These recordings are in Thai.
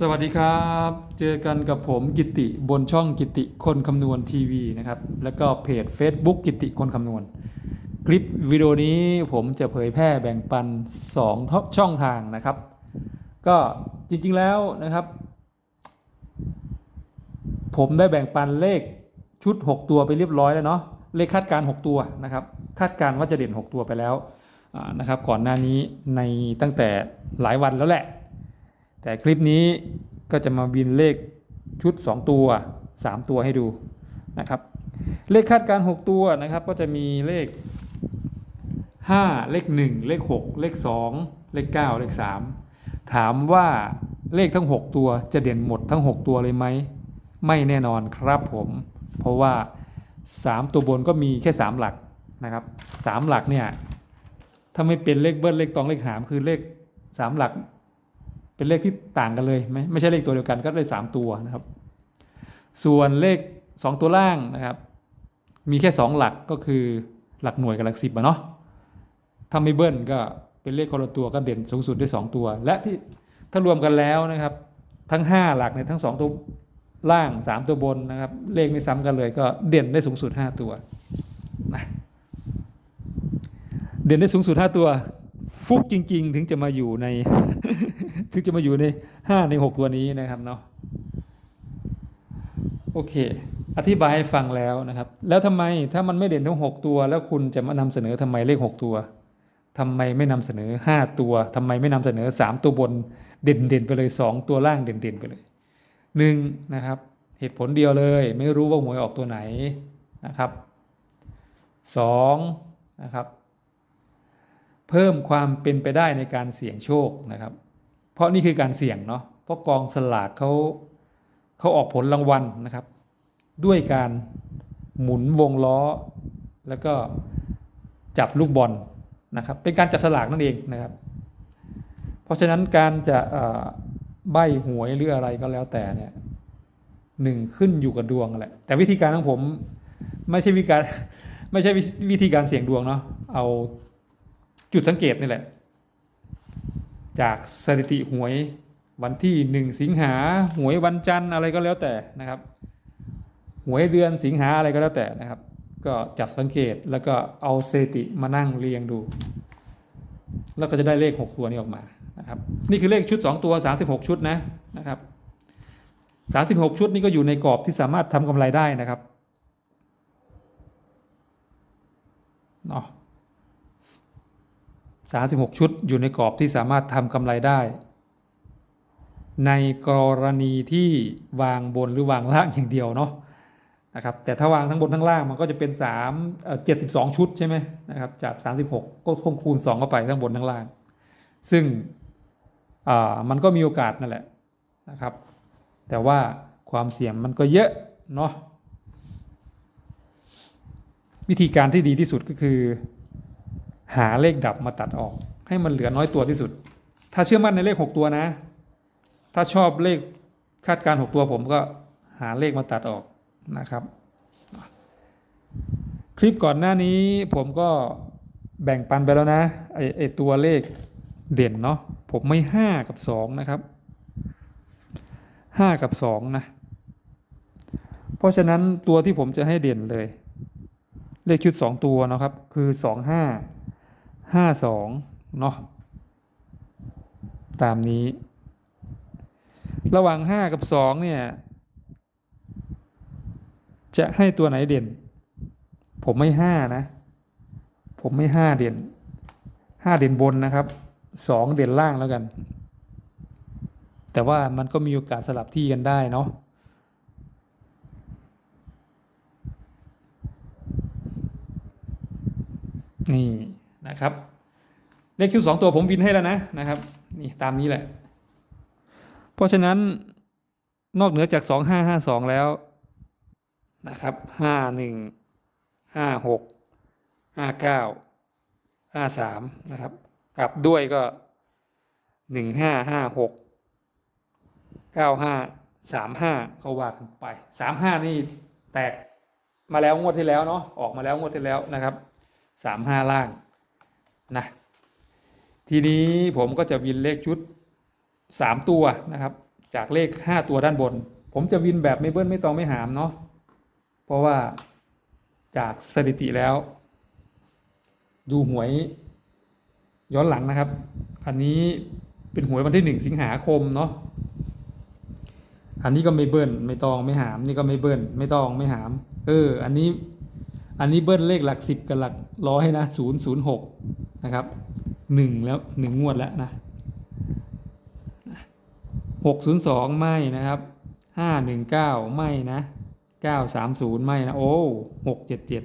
สวัสดีครับ เจอกันกับผมกิติบนช่องกิติคนคำนวณทีวีนะครับ แล้วก็เพจ Facebook กิติคนคำนวณ คลิปวิดีโอนี้ผมจะเผยแพร่แบ่งปัน2ช่องทางนะครับ ก็จริงๆแล้วนะครับ ผมได้แบ่งปันเลขชุด 6 ตัวไปเรียบร้อยแล้วเนาะเลขคาดการ 6 ตัวนะครับ คาดการว่าจะเด่น 6 ตัวไปแล้วนะครับ ก่อนหน้านี้ในตั้งแต่หลายวันแล้วแหละ แต่คลิปนี้ก็จะมาบินเลขชุด 2 ตัว 3 ตัวให้ดูนะครับ เลขคาดการ 6 ตัวนะครับ ก็จะมีเลข 5 เลข 1 เลข 6 เลข 2 เลข 9 เลข 3 ถามว่าเลขทั้ง 6 ตัวจะเด่นหมดทั้ง 6 ตัวเลยไหม ไม่แน่นอนครับผม เพราะว่า 3 ตัวบนก็มีแค่ 3 หลักนะครับ3หลักเนี่ยถ้าไม่เป็นเลขเบิ้ลเลขตองเลขหามคือเลข 3 หลัก เป็นเลขที่ต่างกันเลยไม่ไม่ใช่เลขตัวเดียวกันก็ได้สามตัวนะครับ ส่วนเลข 2 ตัวล่างนะครับ มีแค่ 2 หลักก็คือหลักหน่วยกับหลักสิบอะเนาะถ้าไม่เบิ้ลก็เป็นเลขคนละตัวก็เด่นสูงสุดได้ 2 ตัว และที่ถ้ารวมกันแล้วนะครับ ทั้ง 5 หลักเนี่ยทั้ง 2 ตัวล่าง 3 ตัวบนนะครับ เลขไม่ซ้ำกันเลยก็เด่นได้สูงสุด 5 ตัวนะเด่นได้สูงสุด 5 ตัว ฟุกจริง ๆ ถึงจะมาอยู่ใน ถึงจะมาอยู่ในห้าในหกตัวนี้นะครับเนาะโอเค อธิบายให้ฟังแล้วนะครับ แล้วทำไมถ้ามันไม่เด่นทั้งหกตัว แล้วคุณจะมานำเสนอทำไมเลขหกตัวทำไมไม่นำเสนอห้าตัวทำไมไม่นำเสนอสามตัวบนเด่นเด่นๆไปเลยสองตัวล่างเด่นเด่นๆไปเลยหนึ่งนะครับ เหตุผลเดียวเลย ไม่รู้ว่าหวยออกตัวไหนนะครับสองนะครับ เพิ่มความเป็นไปได้ในการเสี่ยงโชคนะครับ เพราะนี่คือการเสี่ยงเนาะเพราะกองสลากเขาเขาออกผลรางวัลนะครับ ด้วยการหมุนวงล้อ แล้วก็จับลูกบอลนะครับ เป็นการจับสลากนั่นเองนะครับ เพราะฉะนั้นการจะใบหวยหรืออะไรก็แล้วแต่เนี่ยหนึ่งขึ้นอยู่กับดวงแหละแต่วิธีการของผมไม่ใช่วิธีการไม่ใช่วิธีการเสี่ยงดวงเนาะเอาจุดสังเกตนี่แหละ จากสถิติหวยวันที่หนึ่งสิงหาหวยวันจันทร์อะไรก็แล้วแต่นะครับ หวยเดือนสิงหาอะไรก็แล้วแต่นะครับ ก็จับสังเกตแล้วก็เอาสถิติมานั่งเรียงดู แล้วก็จะได้เลข 6 ตัวนี้ออกมานะครับนี่คือเลขชุด 2 ตัว 36 ชุดนะนะครับ36 ชุดนี้ก็อยู่ในกรอบที่สามารถทำกำไรได้นะครับเนาะ 36 ชุดอยู่ในกรอบที่สามารถทำกำไรได้ ในกรณีที่วางบนหรือวางล่างอย่างเดียวเนาะนะครับแต่ถ้าวางทั้งบนทั้งล่างมันก็จะเป็น3เอ่อ72 ชุดใช่ไหมนะครับจาก 36 ก็คงคูณ 2 เข้าไปทั้งบนทั้งล่าง ซึ่งอ่ามันก็มีโอกาสนั่นแหละนะครับ แต่ว่าความเสี่ยงมันก็เยอะเนาะวิธีการที่ดีที่สุดก็คือ หาเลขดับมาตัดออก ให้มันเหลือน้อยตัวที่สุด ถ้าเชื่อมั่นในเลข 6 ตัวนะ ถ้าชอบเลขคาดการณ์6ตัวผมก็หาเลขมาตัดออกนะครับ คลิปก่อนหน้านี้ผมก็แบ่งปันไปแล้วนะไอไอตัวเลขเด่นเนาะผมไม่ 5 กับ 2 นะครับ 5 กับ 2 นะ เพราะฉะนั้นตัวที่ผมจะให้เด่นเลย เลขชุด 2 ตัวนะครับ คือ 2 5 ห้าสองเนาะตามนี้ ระหว่างห้ากับสองเนี่ย จะให้ตัวไหนเด่น ผมไม่ห้านะ ผมไม่ห้าเด่นห้าเด่นบนนะครับสองเด่นล่างแล้วกัน แต่ว่ามันก็มีโอกาสสลับที่กันได้เนาะนี่ นะครับเลขคิวสองตัวผมวินให้แล้วนะนะครับนี่ตามนี้แหละ เพราะฉะนั้นนอกเหนือจากสองห้าห้าสองแล้วนะครับห้าหนึ่งห้าหกห้าเก้าห้าสามนะครับ กลับด้วยก็หนึ่งห้าห้าหกเก้าห้าสามห้าเขาว่ากันไปสามห้านี่แตกมาแล้วงวดที่แล้วเนาะออกมาแล้วงวดที่แล้วนะครับสามห้าล่าง นะทีนี้ผมก็จะวินเลขชุด 3 ตัวนะครับ จากเลขห้าตัวด้านบน ผมจะวินแบบไม่เบิ้ลไม่ตองไม่หามเนาะเพราะว่าจากสถิติแล้ว ดูหวยย้อนหลังนะครับ อันนี้เป็นหวยวันที่หนึ่งสิงหาคมเนาะอันนี้ก็ไม่เบิ้ลไม่ตองไม่หาม นี่ก็ไม่เบิ้ลไม่ตองไม่หาม เออ อันนี้ อันนี้เบิ้ลเลขหลักสิบกับหลักร้อยนะศูนย์ศูนย์หกนะครับหนึ่งแล้วหนึ่งงวดแล้วนะหกศูนย์สองไม่นะครับห้าหนึ่งเก้าไม่นะเก้าสามศูนย์ไม่นะโอ้หกเจ็ดเจ็ด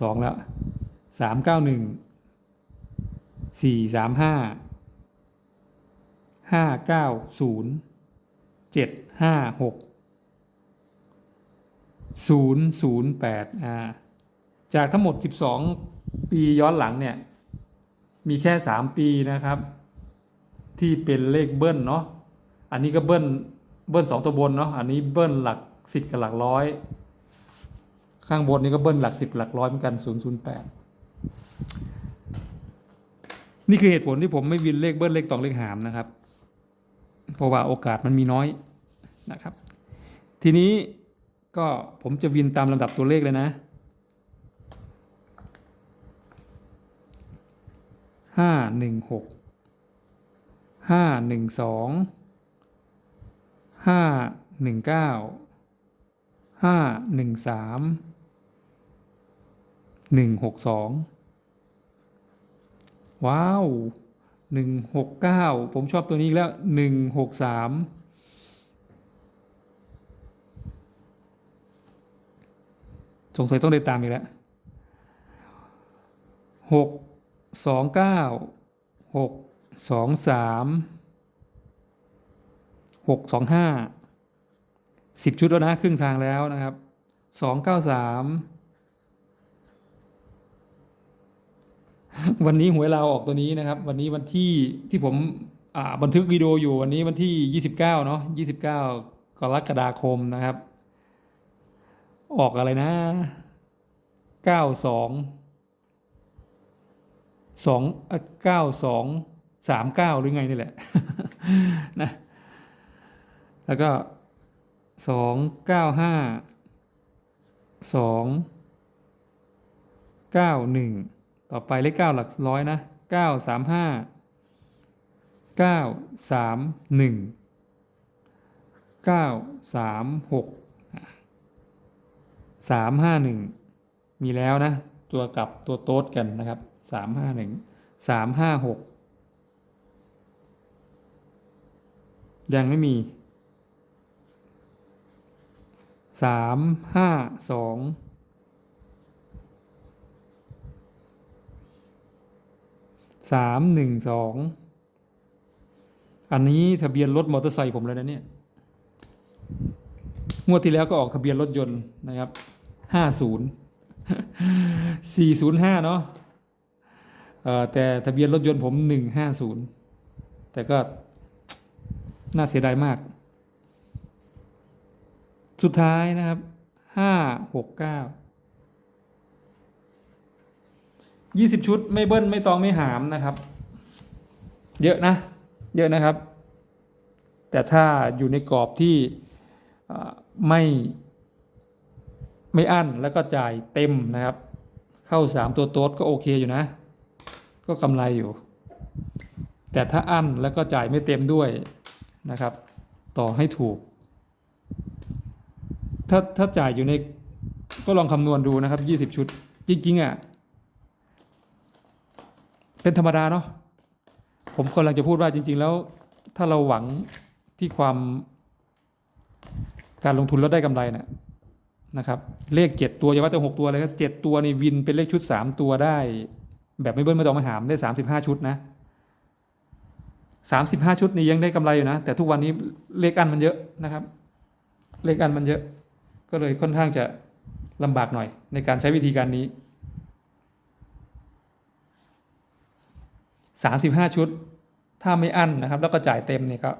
สองแล้วสามเก้าหนึ่งสี่สามห้าห้าเก้าศูนย์เจ็ดห้าหก ศูนย์ศูนย์แปดอ่าจากทั้งหมดสิบสองปีย้อนหลังเนี่ย มีแค่สามปีนะครับ ที่เป็นเลขเบิ้ลเนาะอันนี้ก็เบิ้ลเบิ้ลสองตัวบนเนาะอันนี้เบิ้ลหลักสิบกับหลักร้อย ข้างบนนี้ก็เบิ้ลหลักสิบหลักร้อยเหมือนกันศูนย์ศูนย์แปดนี่คือเหตุผลที่ผมไม่วินเลขเบิ้ลเลขตองเลขหามนะครับ เพราะว่าโอกาสมันมีน้อยนะครับ ทีนี้ ก็ผมจะวินตามลำดับตัวเลขเลยนะห้าหนึ่งหกห้าหนึ่งสองห้าหนึ่งเก้าห้าหนึ่งสามหนึ่งหกสองว้าวหนึ่งหกเก้าผมชอบตัวนี้แล้วหนึ่งหกสาม สงสัยต้องได้ตามอีกแล้วหกสองเก้าหกสองสามหกสองห้าสิบชุดแล้วนะ ครึ่งทางแล้วนะครับสองเก้าสามวันนี้หวยเราวออกตัวนี้นะครับ วันนี้วันที่ที่ผมบันทึกวิดีโออยู่วันนี้วันที่ยี่สิบเก้าเนาะยี่สิบเก้ากรกฎาคมนะครับ ออกอะไรนะเก้าสองสองเก้าสองสามเก้าหรือไงนี่แหละนะแล้วก็สองเก้าห้าสองเก้าหนึ่งต่อไปเลขเก้าหลักร้อยนะเก้าสามห้าเก้าสามหนึ่งเก้าสามหก สามห้าหนึ่งมีแล้วนะ ตัวกลับตัวโต๊ดกันนะครับสามห้าหนึ่งสามห้าหกยังไม่มีสามห้าสองสามหนึ่งสองอันนี้ทะเบียนรถมอเตอร์ไซค์ผมเลยนะเนี่ย งวดที่แล้วก็ออกทะเบียนรถยนต์นะครับ ห้าศูนย์สี่ศูนย์ห้าเนาะแต่ทะเบียนรถยนต์ผมหนึ่งห้าศูนย์แต่ก็น่าเสียดายมาก สุดท้ายนะครับห้าหกเก้ายี่สิบชุดไม่เบิ้ลไม่ตองไม่หามนะครับ เยอะนะ เยอะนะครับ แต่ถ้าอยู่ในกรอบที่ไม่ ไม่อั้นแล้วก็จ่ายเต็มนะครับ เข้าสามตัวโต๊ดก็โอเคอยู่นะ ก็กำไรอยู่ แต่ถ้าอั้นแล้วก็จ่ายไม่เต็มด้วยนะครับ ต่อให้ถูก ถ้าถ้าจ่ายอยู่ในก็ลองคำนวณดูนะครับยี่สิบชุด จริงๆอะเป็นธรรมดาเนาะผมกำลังจะพูดว่าจริง ๆ แล้ว ถ้าเราหวังที่ความการลงทุนแล้วได้กำไรเนะ นะครับเลขเจ็ดตัวอย่าว่าแต่หกตัวเลยครับเจ็ดตัวนี่วินเป็นเลขชุดสามตัวได้ แบบไม่เบิ้ลไม่ต้องมาหามได้สามสิบห้าชุดนะสามสิบห้าชุดนี่ยังได้กำไรอยู่นะ แต่ทุกวันนี้เลขอันมันเยอะนะครับ เลขอันมันเยอะ ก็เลยค่อนข้างจะลำบากหน่อยในการใช้วิธีการนี้สามสิบห้าชุด ถ้าไม่อั้นนะครับ แล้วก็จ่ายเต็มเนี่ยก็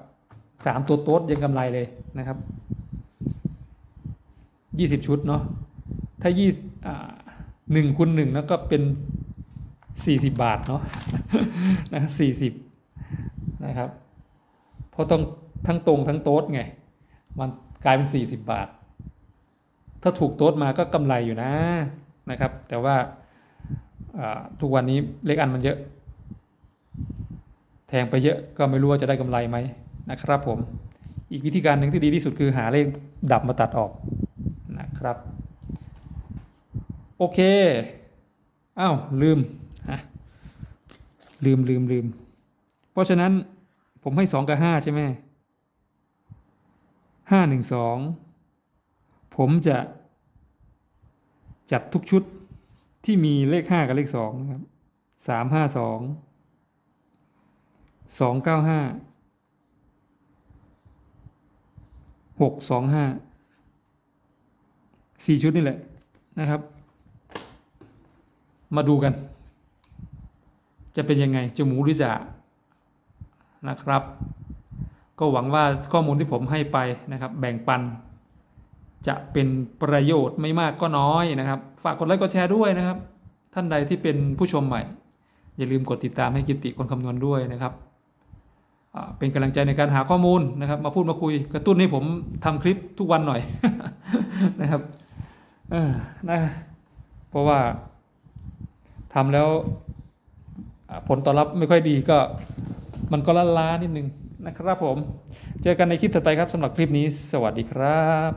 สามตัวโต๊ดยังกำไรเลยนะครับ ยี่สิบชุดเนาะถ้ายี่หนึ่งคูณหนึ่งแล้วก็เป็นสี่สิบบาทเนาะนะสี่สิบนะครับเพราะต้องทั้งตรงทั้งโต๊ดไง มันกลายเป็น40บบาท ถ้าถูกโต๊ดมาก็กำไรอยู่นะนะครับ แต่ว่าอ่าทุกวันนี้เลขอันมันเยอะ แทงไปเยอะก็ไม่รู้ว่าจะได้กำไรไหมนะครับผม อีกวิธีการหนึ่งที่ดีที่สุดคือหาเลขดับมาตัดออก นะครับ โอเคอ้าวลืมฮะลืมลืมลืม เพราะฉะนั้นผมให้สองกับห้าใช่ไหมห้าหนึ่งสองผมจะ จัดทุกชุดที่มีเลขห้ากับเลขสองนะครับสามห้าสองสองเก้าห้าหกสองห้า สี่ชุดนี่แหละนะครับ มาดูกัน จะเป็นยังไงจะหมูหรือจะนะครับ ก็หวังว่าข้อมูลที่ผมให้ไปนะครับ แบ่งปัน จะเป็นประโยชน์ไม่มากก็น้อยนะครับ ฝากกดไลค์กดแชร์ด้วยนะครับ ท่านใดที่เป็นผู้ชมใหม่ อย่าลืมกดติดตามให้กิติคนคำนวณด้วยนะครับเป็นกำลังใจในการหาข้อมูลนะครับ มาพูดมาคุยกระตุ้นให้ผมทำคลิปทุกวันหน่อยนะครับ เออนะ เพราะว่าทำแล้วผลตอบรับไม่ค่อยดีก็มันก็ล้าล้านิดนึงนะครับผม เจอกันในคลิปถัดไปครับสำหรับคลิปนี้ สวัสดีครับ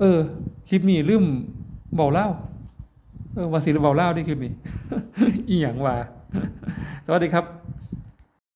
เออ คลิปนี้ลืมเบาเล่า เออวาสีเบาเล่าที่คลิปนี้อีหยังว่า สวัสดีครับ